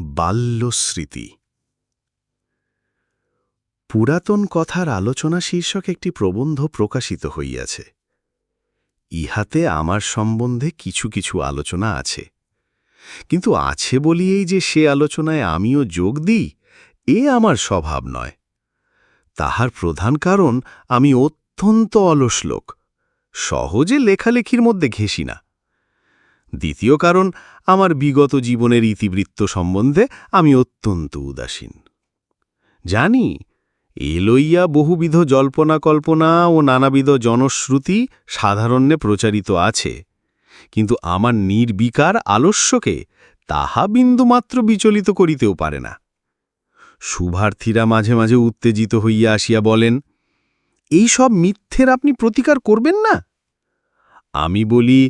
বাল্যস্মৃতি। পুরাতন কথার আলোচনা শীর্ষক একটি প্রবন্ধ প্রকাশিত হইয়াছে। ইহাতে আমার সম্বন্ধে কিছু কিছু আলোচনা আছে। কিন্তু আছে বলিয়েই যে সে আলোচনায় আমিও যোগ দিই, এ আমার স্বভাব নয়। তাহার প্রধান কারণ, আমি অত্যন্ত অলস লোক। সহজে লেখালেখির মধ্যে ঘেঁষি না। দ্বিতীয় কারণ, আমার বিগত জীবনের ইতিবৃত্ত সম্বন্ধে আমি অত্যন্ত উদাসীন। জানি, এ লইয়া বহুবিধ জল্পনা কল্পনা ও নানাবিধ জনশ্রুতি সাধারণ্যে প্রচারিত আছে, কিন্তু আমার নির্বিকার আলস্যকে তাহা বিন্দুমাত্র বিচলিত করিতেও পারে না। শুভার্থীরা মাঝে মাঝে উত্তেজিত হইয়া আসিয়া বলেন, এই সব মিথ্যের আপনি প্রতিকার করবেন না? আমি বলি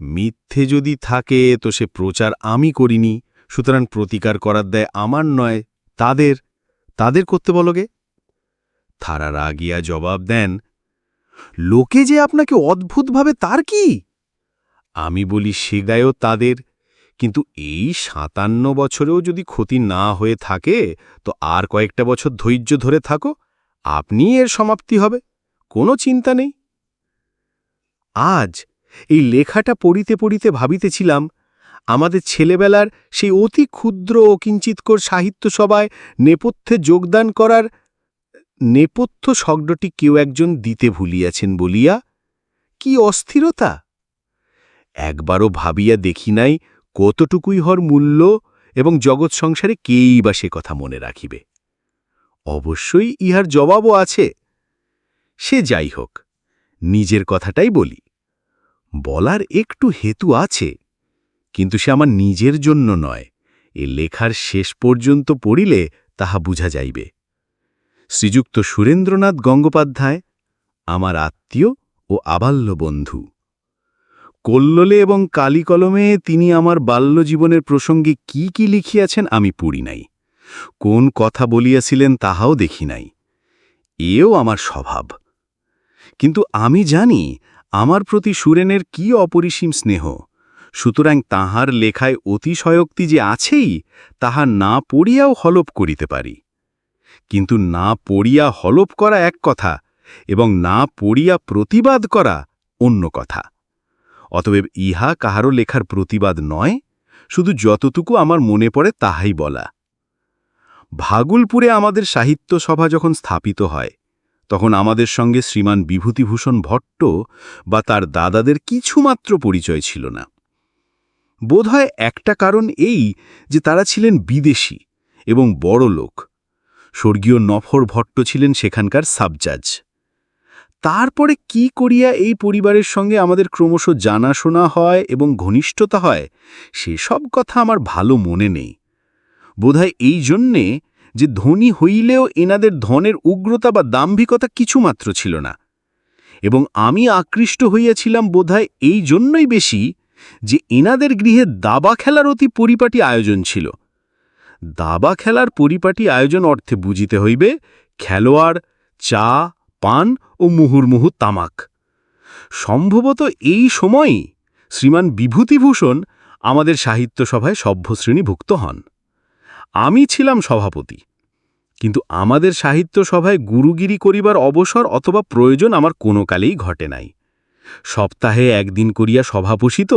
মিথ্যে যদি থাকে, তো সে প্রচার আমি করিনি। সুতরাং প্রতিকার করার দেয় আমার নয়, তাদের তাদের করতে বলগে তারা রাগিয়া জবাব দেন, লোকে যে আপনাকে অদ্ভুতভাবে তার কি? আমি বলি সে গায়েও তাদের, কিন্তু এই সাতান্ন বছরেও যদি ক্ষতি না হয়ে থাকে, তো আর কয়েকটা বছর ধৈর্য ধরে থাকো আপনি এর সমাপ্তি হবে, কোনো চিন্তা নেই। আজ এই লেখাটা পড়িতে পড়িতে ভাবিতেছিলাম, আমাদের ছেলেবেলার সেই অতি ক্ষুদ্র ও কিঞ্চিৎকর সাহিত্য সভায় নেপথ্যে যোগদান করার নেপথ্য শব্দটি কেউ একজন দিতে ভুলিয়াছেন বলিয়া কি অস্থিরতা? একবারও ভাবিয়া দেখি নাই কতটুকুই হর মূল্য এবং জগৎ সংসারে কেই বা সে কথা মনে রাখিবে। অবশ্যই ইহার জবাবও আছে। সে যাই হোক, নিজের কথাটাই বলি। বলার একটু হেতু আছে, কিন্তু সে আমার নিজের জন্য নয়। এ লেখার শেষ পর্যন্ত পড়িলে তাহা বুঝা যাইবে। শ্রীযুক্ত সুরেন্দ্রনাথ গঙ্গোপাধ্যায়, আমার আত্মীয় ও আবাল্য বন্ধু, কল্লোলে এবং কালিকলমে তিনি আমার বাল্যজীবনের প্রসঙ্গে কি কি লিখিয়াছেন আমি পড়ি নাই। কোন কথা বলিয়াছিলেন তাহাও দেখি নাই। এও আমার স্বভাব। কিন্তু আমি জানি আমার প্রতি সুরেনের কি অপরিসীম স্নেহ? সুতরাং তাহার লেখায় অতিশয়োক্তি যে আছেই, তাহা না পড়িয়াও হলপ করিতে পারি। কিন্তু না পড়িয়া হলপ করা এক কথা, এবং না পড়িয়া প্রতিবাদ করা অন্য কথা। অতএব ইহা কাহারও লেখার প্রতিবাদ নয়, শুধু যতটুকু আমার মনে পড়ে তাহাই বলা। ভাগুলপুরে আমাদের সাহিত্য সভা যখন স্থাপিত হয় তখন আমাদের সঙ্গে শ্রীমান বিভূতিভূষণ ভট্ট বা তার দাদাদের কিছুমাত্র পরিচয় ছিল না। বোধহয় একটা কারণ এই যে তারা ছিলেন বিদেশি এবং বড় লোক। স্বর্গীয় নফর ভট্ট ছিলেন সেখানকার সাবজাজ। তারপরে কি করিয়া এই পরিবারের সঙ্গে আমাদের ক্রমশ জানাশোনা হয় এবং ঘনিষ্ঠতা হয় সেসব কথা আমার ভালো মনে নেই। বোধহয় এই জন্যে যে ধনী হইলেও এনাদের ধনের উগ্রতা বা দাম্ভিকতা কিছুমাত্র ছিল না। এবং আমি আকৃষ্ট হইয়াছিলাম বোধহয় এই জন্যই বেশি যে এনাদের গৃহে দাবা খেলার অতি পরিপাটি আয়োজন ছিল। দাবা খেলার পরিপাটি আয়োজন অর্থে বুঝিতে হইবে খেলোয়াড়, চা, পান ও মুহুর্মুহু তামাক। সম্ভবত এই সময়ই শ্রীমান বিভূতিভূষণ আমাদের সাহিত্য সভায় সভ্যশ্রেণীভুক্ত হন। আমি ছিলাম সভাপতি। কিন্তু আমাদের সাহিত্য সভায় গুরুগিরি করিবার অবসর অথবা প্রয়োজন আমার কোনো কালেই ঘটে নাই। সপ্তাহে একদিন করিয়া সভা বসিত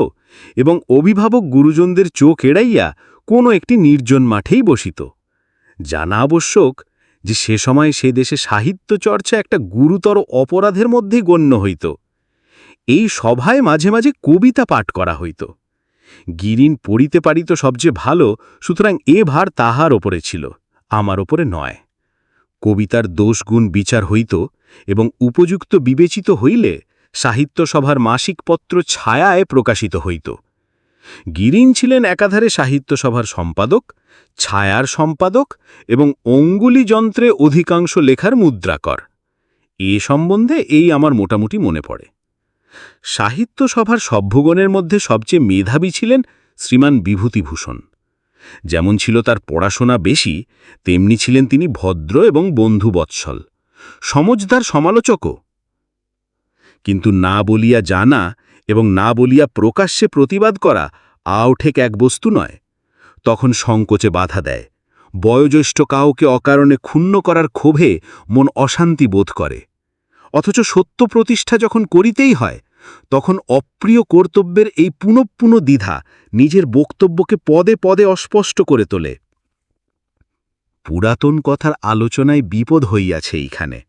এবং অভিভাবক গুরুজনদের চোখ এড়াইয়া কোনো একটি নির্জন মাঠেই বসিত। জানা আবশ্যক যে সে সময় সে দেশে সাহিত্য চর্চা একটা গুরুতর অপরাধের মধ্যেই গণ্য হইত। এই সভায় মাঝে মাঝে কবিতা পাঠ করা হইত। গিরিন পড়িতে পারিত সবচেয়ে ভালো, সুতরাং এ ভার তাহার ওপরে ছিল, আমার ওপরে নয়। কবিতার দোষগুণ বিচার হইত এবং উপযুক্ত বিবেচিত হইলে সাহিত্য সভার মাসিক পত্র ছায়ায় প্রকাশিত হইত। গিরিন ছিলেন একাধারে সাহিত্য সভার সম্পাদক, ছায়ার সম্পাদক এবং অঙ্গুলি যন্ত্রে অধিকাংশ লেখার মুদ্রাকর। এ সম্বন্ধে এই আমার মোটামুটি মনে পড়ে। সাহিত্য সভার সভ্যগণের মধ্যে সবচেয়ে মেধাবী ছিলেন শ্রীমান বিভূতিভূষণ। যেমন ছিল তার পড়াশোনা বেশি, তেমনি ছিলেন তিনি ভদ্র এবং বন্ধুবৎসল। সমজদার সমালোচকও। কিন্তু না বলিয়া জানা এবং না বলিয়া প্রকাশ্যে প্রতিবাদ করা আউঠেক এক বস্তু নয়। তখন সংকোচে বাধা দেয়। বয়োজ্যেষ্ঠ কাউকে অকারণে ক্ষুণ্ণ করার ক্ষোভে মন অশান্তি বোধ করে। অথচ সত্য প্রতিষ্ঠা যখন করিতেই হয়, তখন অপ্রিয় কর্তব্যের এই পুনঃপুন দ্বিধা নিজের বক্তব্যকে পদে পদে অস্পষ্ট করে তোলে। পুরাতন কথার আলোচনায় বিপদ হইয়াছে এইখানে।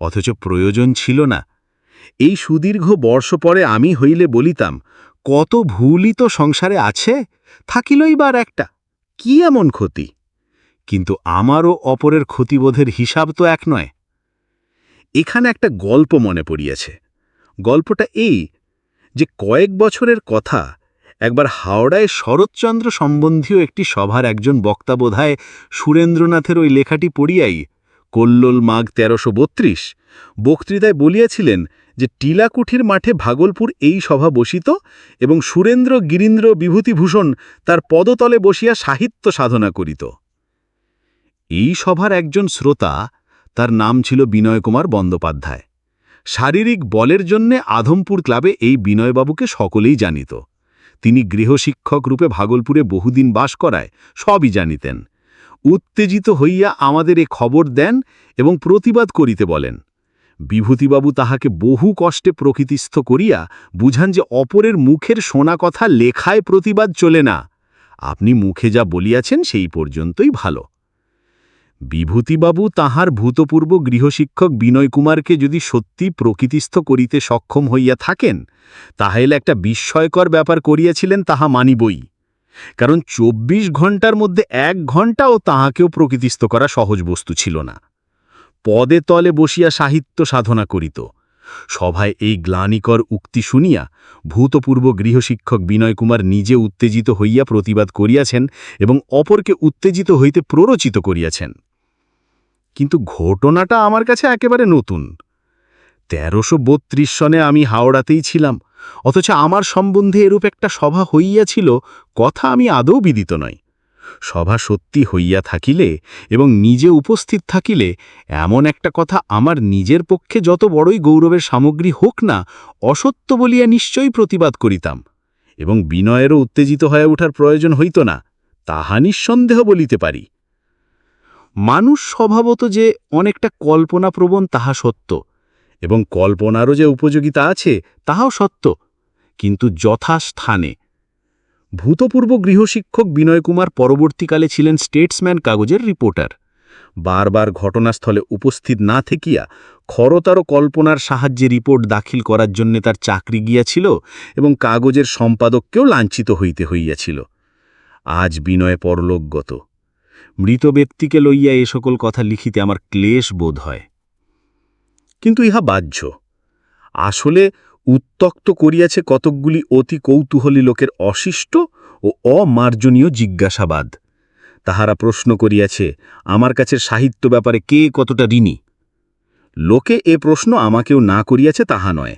অথচ প্রয়োজন ছিল না। এই সুদীর্ঘ বর্ষ পরে আমি হইলে বলিতাম, কত ভুলই তো সংসারে আছে, থাকিলই বার একটা, কি এমন ক্ষতি? কিন্তু আমারও অপরের ক্ষতিবোধের হিসাব তো এক নয়। এখানে একটা গল্প মনে পড়িয়াছে। গল্পটা এই যে কয়েক বছরের কথা একবার হাওড়ায় শরৎচন্দ্র সম্বন্ধীয় একটি সভার একজন বক্তা বোধায় সুরেন্দ্রনাথের ওই লেখাটি পড়িয়াই কল্লোল মাঘ তেরোশো বত্রিশ বক্তৃতায় বলিয়াছিলেন যে টিলাকুঠির মাঠে ভাগলপুর এই সভা বসিত এবং সুরেন্দ্র গিরীন্দ্র বিভূতিভূষণ তার পদতলে বসিয়া সাহিত্য সাধনা করিত। এই সভার একজন শ্রোতা তার নাম ছিল বিনয়কুমার বন্দ্যোপাধ্যায়। শারীরিক বলের জন্যে আধমপুর ক্লাবে এই বিনয়বাবুকে সকলেই জানিত। তিনি গৃহশিক্ষক রূপে ভাগলপুরে বহুদিন বাস করায় সবই জানিতেন। উত্তেজিত হইয়া আমাদের এ খবর দেন এবং প্রতিবাদ করিতে বলেন। বিভূতিবাবু তাহাকে বহু কষ্টে প্রকৃতিস্থ করিয়া বুঝান যে অপরের মুখের শোনা কথা লেখায় প্রতিবাদ চলে না। আপনি মুখে যা বলিয়াছেন সেই পর্যন্তই ভালো। বিভূতিবাবু তাহার ভূতপূর্ব গৃহশিক্ষক বিনয় কুমারকে যদি সত্যি প্রকৃতিস্থ করিতে সক্ষম হইয়া থাকেন তাহলে একটা বিস্ময়কর ব্যাপার করিয়াছিলেন তাহা মানিবই। কারণ ২৪ ঘণ্টার মধ্যে এক ঘণ্টাও তাহাকেও প্রকৃতিস্থ করা সহজ বস্তু ছিল না। পদে তলে বসিয়া সাহিত্য সাধনা করিত। সভায় এই গ্লানিকর উক্তি শুনিয়া ভূতপূর্ব গৃহশিক্ষক বিনয় কুমার নিজে উত্তেজিত হইয়া প্রতিবাদ করিয়াছেন এবং অপরকে উত্তেজিত হইতে প্ররোচিত করিয়াছেন। কিন্তু ঘটনাটা আমার কাছে একেবারে নতুন। তেরোশো বত্রিশ সনে আমি হাওড়াতেই ছিলাম, অথচ আমার সম্বন্ধে এরূপ একটা সভা হইয়াছিল, কথা আমি আদৌ বিদিত নয়। সভা সত্যি হইয়া থাকিলে এবং নিজে উপস্থিত থাকিলে এমন একটা কথা আমার নিজের পক্ষে যত বড়ই গৌরবের সামগ্রী হোক না, অসত্য বলিয়া নিশ্চয়ই প্রতিবাদ করিতাম, এবং বিনয়েরও উত্তেজিত হয়ে ওঠার প্রয়োজন হইত না, তাহা নিঃসন্দেহ বলিতে পারি। মানুষ স্বভাবত যে অনেকটা কল্পনাপ্রবণ তাহা সত্য, এবং কল্পনারও যে উপযোগিতা আছে তাহাও সত্য, কিন্তু যথাস্থানে। ভূতপূর্ব গৃহশিক্ষক বিনয় কুমার পরবর্তীকালে ছিলেন স্টেটসম্যান কাগজের রিপোর্টার। বারবার ঘটনাস্থলে উপস্থিত না থেকিয়া খরতর কল্পনার সাহায্যে রিপোর্ট দাখিল করার জন্য তার চাকরি গিয়াছিল এবং কাগজের সম্পাদককেও লাঞ্ছিত হইতে হইয়াছিল। আজ বিনয় পরলোকগত। মৃত ব্যক্তিকে লইয়া এ সকল কথা লিখিতে আমার ক্লেশ বোধ হয়। কিন্তু ইহা বাহ্য। আসলে উত্তক্ত করিয়াছে কতকগুলি অতি কৌতূহলী লোকের অশিষ্ট ও অমার্জনীয় জিজ্ঞাসাবাদ। তাহারা প্রশ্ন করিয়াছে, আমার কাছে সাহিত্য ব্যাপারে কে কতটা ঋণী? লোকে এ প্রশ্ন আমাকেও না করিয়াছে তাহা নয়।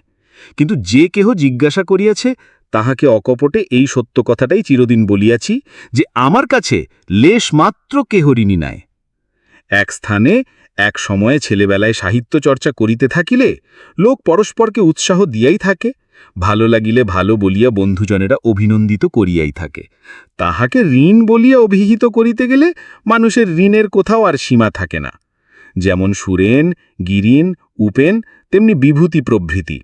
কিন্তু যে কেহ জিজ্ঞাসা করিয়াছে তাহাকে অকপটে এই সত্য কথাটাই চিরদিন বলিয়াছি যে আমার কাছে লেশ মাত্র কেহ ঋণী নাই এক স্থানে, এক সময়ে ছেলেবেলায় সাহিত্য চর্চা করিতে থাকিলে লোক পরস্পরকে উৎসাহ দিয়াই থাকে, ভালো লাগিলে ভালো বলিয়া বন্ধুজনেরা অভিনন্দিত করিয়াই থাকে। তাহাকে ঋণ বলিয়া অভিহিত করিতে গেলে মানুষের ঋণের কোথাও আর সীমা থাকে না। যেমন সুরেন, গিরিন, উপেন, তেমনি বিভূতি প্রভৃতি।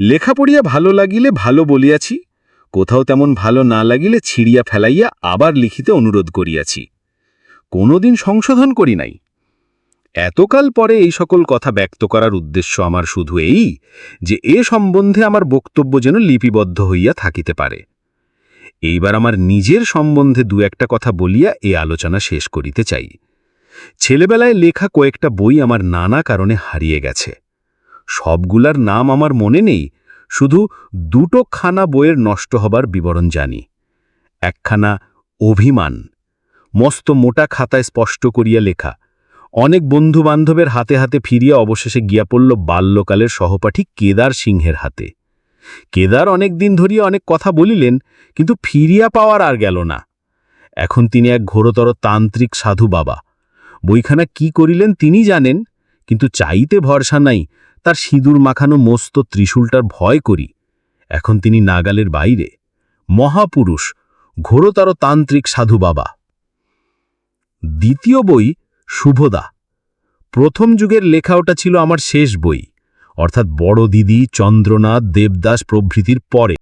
লেখা পড়িয়া ভালো লাগিলে ভালো বলিয়াছি, কোথাও তেমন ভালো না লাগিলে ছিঁড়িয়া ফেলাইয়া আবার লিখিতে অনুরোধ করিয়াছি। কোনোদিন সংশোধন করি নাই। এতকাল পরে এই সকল কথা ব্যক্ত করার উদ্দেশ্য আমার শুধু এই যে এ সম্বন্ধে আমার বক্তব্য যেন লিপিবদ্ধ হইয়া থাকিতে পারে। এইবার আমার নিজের সম্বন্ধে দু একটা কথা বলিয়া এ আলোচনা শেষ করিতে চাই। ছেলেবেলায় লেখা কয়েকটা বই আমার নানা কারণে হারিয়ে গেছে। সবগুলার নাম আমার মনে নেই, শুধু দুটো খানা বইয়ের নষ্ট হবার বিবরণ জানি। একখানা অভিমান, মস্ত মোটা খাতায় স্পষ্ট করিয়া লেখা। অনেক বন্ধুবান্ধবের হাতে হাতে ফিরিয়া অবশেষে গিয়া পড়ল বাল্যকালের সহপাঠী কেদার সিংহের হাতে। কেদার অনেক দিন ধরিয়া অনেক কথা বলিলেন, কিন্তু ফিরিয়া পাওয়ার আর গেল না। এখন তিনি এক ঘোরতর তান্ত্রিক সাধু বাবা। বইখানা কি করিলেন তিনি জানেন, কিন্তু চাইতে ভরসা নাই তার সিঁদুর মাখানো মস্ত ত্রিশূলটার ভয় করি। এখন তিনি নাগালের বাইরে। মহাপুরুষ, ঘোরতর তান্ত্রিক সাধু বাবা। দ্বিতীয় বই, শুভদা। প্রথম যুগের লেখা ওটা ছিল আমার শেষ বই। অর্থাৎ বড় দিদি চন্দ্রনাথ, দেবদাস প্রভৃতির পরে।